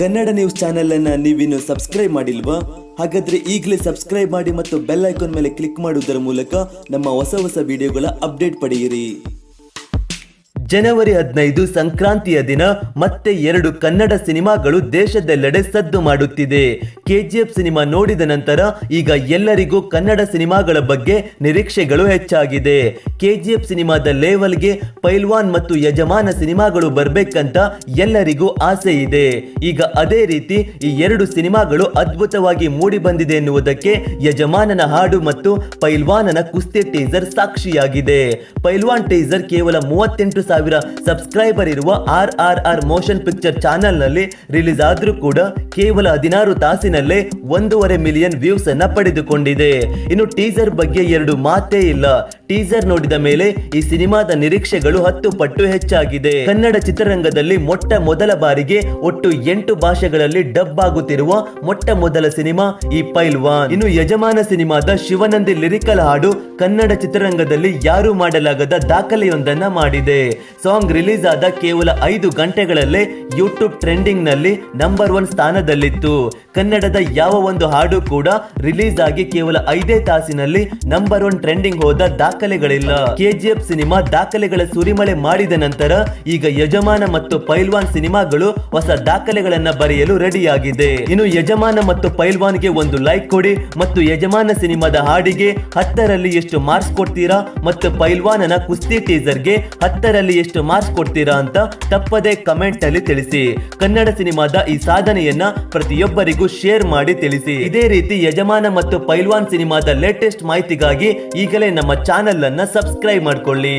Kannada news channel ಅನ್ನ ನೀವಿನ್ನು subscribe ಮಾಡಿಲ್ವಾ? ಹಾಗಾದ್ರೆ ಈಗಲೇ ಸಬ್ಸ್ಕ್ರೈಬ್ ಮಾಡಿ ಮತ್ತು ಬೆಲ್ ಐಕಾನ್ ಮೇಲೆ ಕ್ಲಿಕ್ ಮಾಡುವುದರ ಮೂಲಕ ನಮ್ಮ ಹೊಸ ಹೊಸ ವಿಡಿಯೋಗಳ ಅಪ್ಡೇಟ್ ಪಡೆಯಿರಿ. ಜನವರಿ ಹದಿನೈದು ಸಂಕ್ರಾಂತಿಯ ದಿನ ಮತ್ತೆ ಎರಡು ಕನ್ನಡ ಸಿನಿಮಾಗಳು ದೇಶದೆಲ್ಲೆಡೆ ಸದ್ದು ಮಾಡುತ್ತಿದೆ. ಕೆಜಿಎಫ್ ಸಿನಿಮಾ ನೋಡಿದ ನಂತರ ಈಗ ಎಲ್ಲರಿಗೂ ಕನ್ನಡ ಸಿನಿಮಾಗಳ ಬಗ್ಗೆ ನಿರೀಕ್ಷೆಗಳು ಹೆಚ್ಚಾಗಿದೆ. ಕೆಜಿಎಫ್ ಸಿನಿಮಾದ ಲೇವಲ್ಗೆ ಪೈಲ್ವಾನ್ ಮತ್ತು ಯಜಮಾನ ಸಿನಿಮಾಗಳು ಬರಬೇಕಂತ ಎಲ್ಲರಿಗೂ ಆಸೆ ಇದೆ. ಈಗ ಅದೇ ರೀತಿ ಈ ಎರಡು ಸಿನಿಮಾಗಳು ಅದ್ಭುತವಾಗಿ ಮೂಡಿ ಬಂದಿದೆ ಎನ್ನುವುದಕ್ಕೆ ಯಜಮಾನನ ಹಾಡು ಮತ್ತು ಪೈಲ್ವಾನನ ಕುಸ್ತಿ ಟೀಸರ್ ಸಾಕ್ಷಿಯಾಗಿದೆ. ಪೈಲ್ವಾನ್ ಟೀಸರ್ ಕೇವಲ ಮೂವತ್ತೆಂಟು ಸಾವಿರ ಸಬ್ಸ್ಕ್ರೈಬರ್ ಇರುವ R R R motion picture ಚಾನೆಲ್ನಲ್ಲಿ ರಿಲೀಸ್ ಆದರೂ ಕೂಡ ಕೇವಲ ಹದಿನಾರು ತಾಸಿನಲ್ಲೇ ಒಂದೂವರೆ ಮಿಲಿಯನ್ ವ್ಯೂಸ್ ಅನ್ನ ಪಡೆದುಕೊಂಡಿದೆ. ಇನ್ನು ಟೀಸರ್ ಬಗ್ಗೆ ಎರಡು ಮಾತೇ ಇಲ್ಲ. ಟೀಸರ್ ನೋಡಿದ ಮೇಲೆ ಈ ಸಿನಿಮಾದ ನಿರೀಕ್ಷೆಗಳು ಹತ್ತು ಪಟ್ಟು ಹೆಚ್ಚಾಗಿದೆ. ಕನ್ನಡ ಚಿತ್ರರಂಗದಲ್ಲಿ ಮೊಟ್ಟ ಮೊದಲ ಬಾರಿಗೆ ಒಟ್ಟು ಎಂಟು ಭಾಷೆಗಳಲ್ಲಿ ಡಬ್ ಆಗುತ್ತಿರುವ ಮೊಟ್ಟ ಮೊದಲ ಸಿನಿಮಾ ಈ ಪೈಲ್ವಾನ್. ಇನ್ನು ಯಜಮಾನ ಸಿನಿಮಾದ ಶಿವನಂದಿ ಲಿರಿಕಲ್ ಹಾಡು ಕನ್ನಡ ಚಿತ್ರರಂಗದಲ್ಲಿ ಯಾರು ಮಾಡಲಾಗದ ದಾಖಲೆಯೊಂದನ್ನ ಮಾಡಿದೆ. ಸಾಂಗ್ ರಿಲೀಸ್ ಆದ ಕೇವಲ ಐದು ಗಂಟೆಗಳಲ್ಲೇ ಯೂಟ್ಯೂಬ್ ಟ್ರೆಂಡಿಂಗ್ನಲ್ಲಿ ನಂಬರ್ ಒನ್ ಸ್ಥಾನದಲ್ಲಿತ್ತು. ಕನ್ನಡದ ಯಾವ ಒಂದು ಹಾಡು ಕೂಡ ರಿಲೀಸ್ ಆಗಿ ಕೇವಲ ಐದೇ ತಾಸಿನಲ್ಲಿ ನಂಬರ್ ಒನ್ ಟ್ರೆಂಡಿಂಗ್ ಹೋದ ದಾಖಲೆಗಳಿಲ್ಲ. ಕೆಜಿಎಫ್ ಸಿನಿಮಾ ದಾಖಲೆಗಳ ಸುರಿಮಳೆ ಮಾಡಿದ ನಂತರ ಈಗ ಯಜಮಾನ ಮತ್ತು ಪೈಲ್ವಾನ್ ಸಿನಿಮಾಗಳು ಹೊಸ ದಾಖಲೆಗಳನ್ನ ಬರೆಯಲು ರೆಡಿಯಾಗಿದೆ. ಇನ್ನು ಯಜಮಾನ ಮತ್ತು ಪೈಲ್ವಾನ್ಗೆ ಒಂದು ಲೈಕ್ ಕೊಡಿ ಮತ್ತು ಯಜಮಾನ ಸಿನಿಮಾದ ಹಾಡಿಗೆ ಹತ್ತರಲ್ಲಿ ಎಷ್ಟು ಮಾರ್ಕ್ಸ್ ಕೊಡ್ತೀರಾ ಮತ್ತು ಪೈಲ್ವಾನನ ಕುಸ್ತಿ ಟೀಸರ್ಗೆ ಹತ್ತರಲ್ಲಿ ಎಷ್ಟು ಮಾರ್ಕ್ಸ್ ಕೊಡ್ತೀರಾ ಅಂತ ತಪ್ಪದೇ ಕಮೆಂಟ್ ಅಲ್ಲಿ ತಿಳಿಸಿ. ಕನ್ನಡ ಸಿನಿಮಾದ ಈ ಸಾಧನೆಯನ್ನ ಪ್ರತಿಯೊಬ್ಬರಿಗೂ ಶೇರ್ ಮಾಡಿ ತಿಳಿಸಿ. ಇದೇ ರೀತಿ ಯಜಮಾನ ಮತ್ತು ಪೈಲ್ವಾನ್ ಸಿನಿಮಾದ ಲೇಟೆಸ್ಟ್ ಮಾಹಿತಿಗಾಗಿ ಈಗಲೇ ನಮ್ಮ ಚಾನೆಲ್ ಅನ್ನ ಸಬ್ಸ್ಕ್ರೈಬ್ ಮಾಡ್ಕೊಳ್ಳಿ.